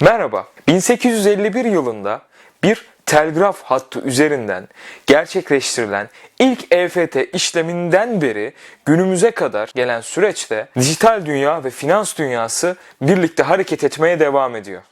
Merhaba. 1851 yılında bir telgraf hattı üzerinden gerçekleştirilen ilk EFT işleminden beri günümüze kadar gelen süreçte dijital dünya ve finans dünyası birlikte hareket etmeye devam ediyor.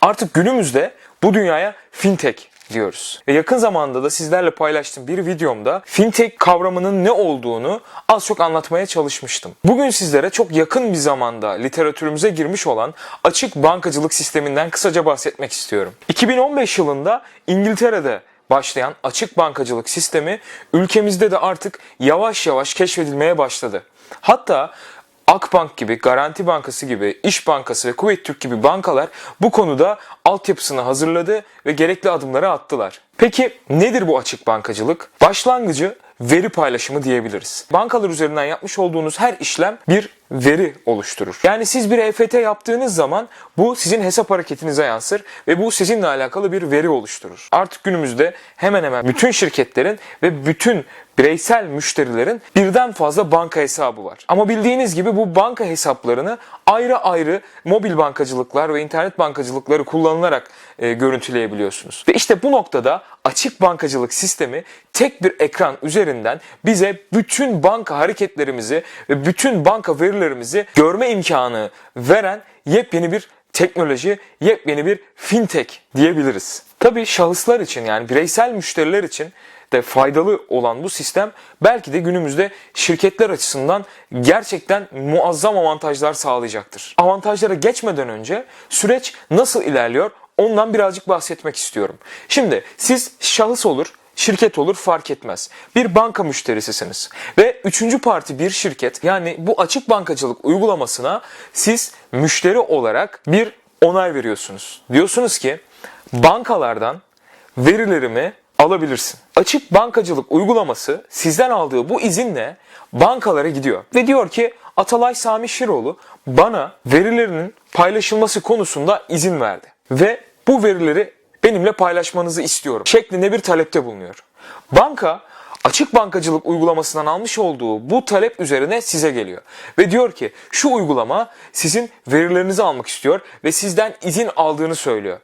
Artık günümüzde bu dünyaya fintech diyoruz. Ve yakın zamanda da sizlerle paylaştığım bir videomda fintech kavramının ne olduğunu az çok anlatmaya çalışmıştım. Bugün sizlere çok yakın bir zamanda literatürümüze girmiş olan açık bankacılık sisteminden kısaca bahsetmek istiyorum. 2015 yılında İngiltere'de başlayan açık bankacılık sistemi ülkemizde de artık yavaş yavaş keşfedilmeye başladı. Hatta Akbank gibi, Garanti Bankası gibi, İş Bankası ve Kuveyt Türk gibi bankalar bu konuda altyapısını hazırladı ve gerekli adımları attılar. Peki nedir bu açık bankacılık? Başlangıcı veri paylaşımı diyebiliriz. Bankalar üzerinden yapmış olduğunuz her işlem bir veri oluşturur. Yani siz bir EFT yaptığınız zaman bu sizin hesap hareketinize yansır ve bu sizinle alakalı bir veri oluşturur. Artık günümüzde hemen hemen bütün şirketlerin ve bütün bireysel müşterilerin birden fazla banka hesabı var. Ama bildiğiniz gibi bu banka hesaplarını ayrı ayrı mobil bankacılıklar ve internet bankacılıkları kullanılarak e, görüntüleyebiliyorsunuz. Ve işte bu noktada açık bankacılık sistemi tek bir ekran üzerinden bize bütün banka hareketlerimizi ve bütün banka verilerimizi görme imkanı veren yepyeni bir teknoloji, yepyeni bir fintech diyebiliriz. Tabii şahıslar için yani bireysel müşteriler için de faydalı olan bu sistem belki de günümüzde şirketler açısından gerçekten muazzam avantajlar sağlayacaktır. Avantajlara geçmeden önce süreç nasıl ilerliyor ondan birazcık bahsetmek istiyorum. Şimdi siz şahıs olur, şirket olur fark etmez. Bir banka müşterisisiniz ve üçüncü parti bir şirket yani bu açık bankacılık uygulamasına siz müşteri olarak bir onay veriyorsunuz. Diyorsunuz ki bankalardan verilerimi alabilirsin. Açık bankacılık uygulaması sizden aldığı bu izinle bankalara gidiyor ve diyor ki Atalay Sami Şiroğlu bana verilerinin paylaşılması konusunda izin verdi ve bu verileri benimle paylaşmanızı istiyorum şeklinde bir talepte bulunuyor. Banka açık bankacılık uygulamasından almış olduğu bu talep üzerine size geliyor. Ve diyor ki şu uygulama sizin verilerinizi almak istiyor ve sizden izin aldığını söylüyor.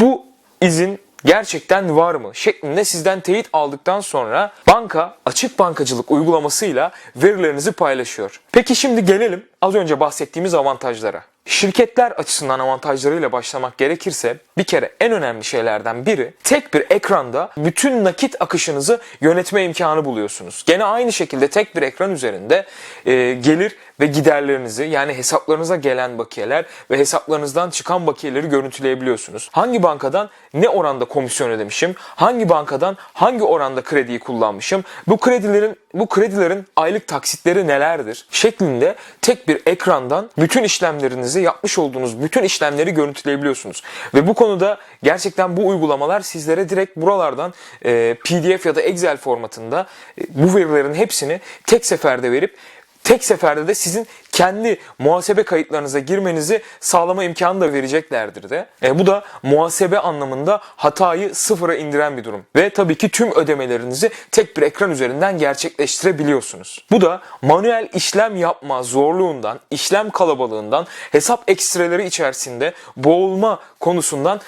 Bu izin gerçekten var mı şeklinde sizden teyit aldıktan sonra banka açık bankacılık uygulamasıyla verilerinizi paylaşıyor. Peki şimdi gelelim az önce bahsettiğimiz avantajlara. Şirketler açısından avantajlarıyla başlamak gerekirse bir kere en önemli şeylerden biri tek bir ekranda bütün nakit akışınızı yönetme imkanı buluyorsunuz. Gene aynı şekilde tek bir ekran üzerinde e, gelir ve giderlerinizi yani hesaplarınıza gelen bakiyeler ve hesaplarınızdan çıkan bakiyeleri görüntüleyebiliyorsunuz. Hangi bankadan ne oranda komisyon ödemişim, hangi bankadan hangi oranda krediyi kullanmışım, bu kredilerin bu kredilerin aylık taksitleri nelerdir şeklinde tek bir ekrandan bütün işlemlerinizi yapmış olduğunuz bütün işlemleri görüntüleyebiliyorsunuz. Ve bu konuda gerçekten bu uygulamalar sizlere direkt buralardan e, PDF ya da Excel formatında e, bu verilerin hepsini tek seferde verip tek seferde de sizin kendi muhasebe kayıtlarınıza girmenizi sağlama imkanı da vereceklerdir de. E, bu da muhasebe anlamında hatayı sıfıra indiren bir durum. Ve tabii ki tüm ödemelerinizi tek bir ekran üzerinden gerçekleştirebiliyorsunuz. Bu da manuel işlem yapma zorluğundan, işlem kalabalığından, hesap ekstreleri içerisinde boğulma konusundan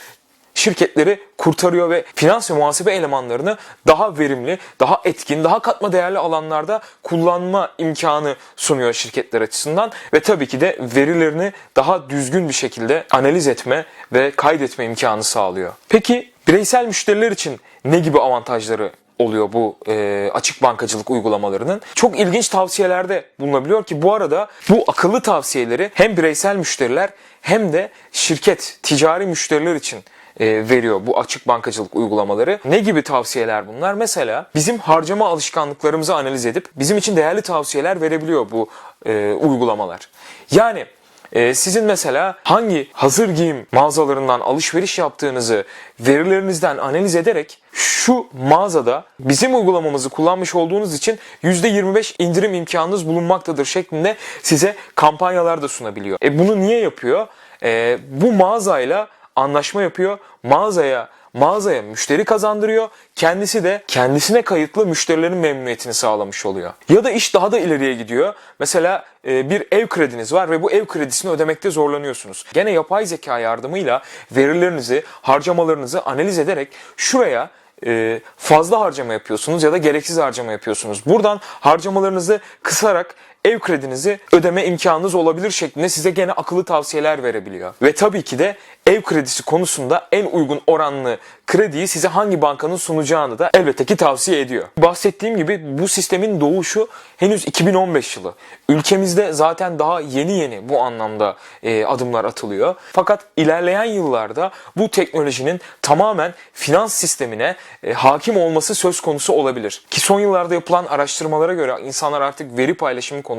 şirketleri kurtarıyor ve finans ve muhasebe elemanlarını daha verimli, daha etkin, daha katma değerli alanlarda kullanma imkanı sunuyor şirketler açısından ve tabii ki de verilerini daha düzgün bir şekilde analiz etme ve kaydetme imkanı sağlıyor. Peki bireysel müşteriler için ne gibi avantajları oluyor bu e, açık bankacılık uygulamalarının. Çok ilginç tavsiyelerde bulunabiliyor ki bu arada bu akıllı tavsiyeleri hem bireysel müşteriler hem de şirket, ticari müşteriler için veriyor bu açık bankacılık uygulamaları. Ne gibi tavsiyeler bunlar? Mesela bizim harcama alışkanlıklarımızı analiz edip bizim için değerli tavsiyeler verebiliyor bu e, uygulamalar. Yani e, sizin mesela hangi hazır giyim mağazalarından alışveriş yaptığınızı verilerinizden analiz ederek şu mağazada bizim uygulamamızı kullanmış olduğunuz için %25 indirim imkanınız bulunmaktadır şeklinde size kampanyalar da sunabiliyor. E bunu niye yapıyor? E, bu mağazayla anlaşma yapıyor. Mağazaya mağazaya müşteri kazandırıyor. Kendisi de kendisine kayıtlı müşterilerin memnuniyetini sağlamış oluyor. Ya da iş daha da ileriye gidiyor. Mesela e, bir ev krediniz var ve bu ev kredisini ödemekte zorlanıyorsunuz. Gene yapay zeka yardımıyla verilerinizi, harcamalarınızı analiz ederek şuraya e, fazla harcama yapıyorsunuz ya da gereksiz harcama yapıyorsunuz. Buradan harcamalarınızı kısarak ev kredinizi ödeme imkanınız olabilir şeklinde size gene akıllı tavsiyeler verebiliyor. Ve tabii ki de ev kredisi konusunda en uygun oranlı krediyi size hangi bankanın sunacağını da elbette ki tavsiye ediyor. Bahsettiğim gibi bu sistemin doğuşu henüz 2015 yılı. Ülkemizde zaten daha yeni yeni bu anlamda e, adımlar atılıyor. Fakat ilerleyen yıllarda bu teknolojinin tamamen finans sistemine e, hakim olması söz konusu olabilir. Ki son yıllarda yapılan araştırmalara göre insanlar artık veri paylaşımı konusunda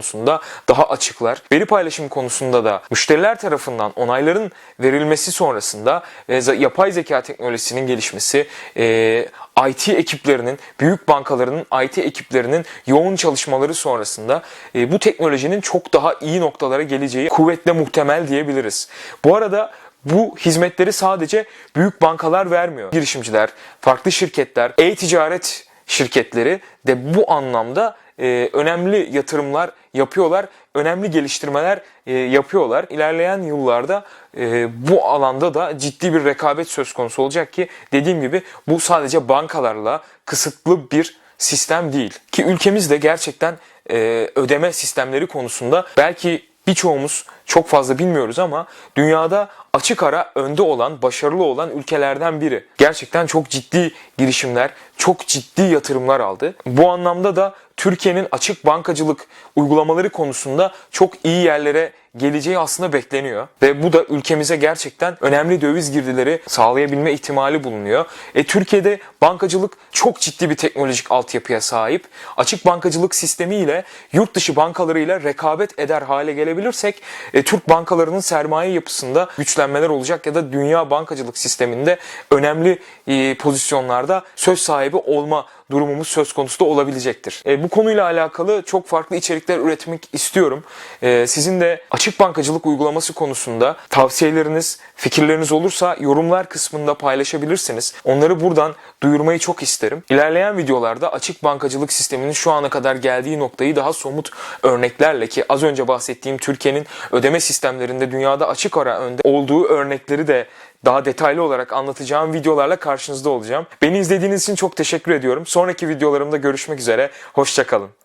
daha açıklar. Veri paylaşımı konusunda da müşteriler tarafından onayların verilmesi sonrasında za- yapay zeka teknolojisinin gelişmesi, e, IT ekiplerinin, büyük bankalarının IT ekiplerinin yoğun çalışmaları sonrasında e, bu teknolojinin çok daha iyi noktalara geleceği kuvvetle muhtemel diyebiliriz. Bu arada bu hizmetleri sadece büyük bankalar vermiyor. Girişimciler, farklı şirketler, e-ticaret şirketleri de bu anlamda e, önemli yatırımlar yapıyorlar, önemli geliştirmeler e, yapıyorlar. İlerleyen yıllarda e, bu alanda da ciddi bir rekabet söz konusu olacak ki dediğim gibi bu sadece bankalarla kısıtlı bir sistem değil. Ki ülkemizde gerçekten e, ödeme sistemleri konusunda belki birçoğumuz çok fazla bilmiyoruz ama dünyada açık ara önde olan, başarılı olan ülkelerden biri. Gerçekten çok ciddi girişimler, çok ciddi yatırımlar aldı. Bu anlamda da Türkiye'nin açık bankacılık uygulamaları konusunda çok iyi yerlere geleceği aslında bekleniyor. Ve bu da ülkemize gerçekten önemli döviz girdileri sağlayabilme ihtimali bulunuyor. E, Türkiye'de bankacılık çok ciddi bir teknolojik altyapıya sahip. Açık bankacılık sistemiyle yurt dışı bankalarıyla rekabet eder hale gelebilirsek e, Türk bankalarının sermaye yapısında güçlenmeler olacak ya da dünya bankacılık sisteminde önemli e, pozisyonlarda söz sahibi olma durumumuz söz konusu da olabilecektir. E, bu konuyla alakalı çok farklı içerikler üretmek istiyorum. E, sizin de açık bankacılık uygulaması konusunda tavsiyeleriniz, fikirleriniz olursa yorumlar kısmında paylaşabilirsiniz. Onları buradan duyurmayı çok isterim. İlerleyen videolarda açık bankacılık sisteminin şu ana kadar geldiği noktayı daha somut örneklerle ki az önce bahsettiğim Türkiye'nin ödeme sistemlerinde dünyada açık ara önde olduğu örnekleri de daha detaylı olarak anlatacağım videolarla karşınızda olacağım. Beni izlediğiniz için çok teşekkür ediyorum. Sonraki videolarımda görüşmek üzere. Hoşçakalın.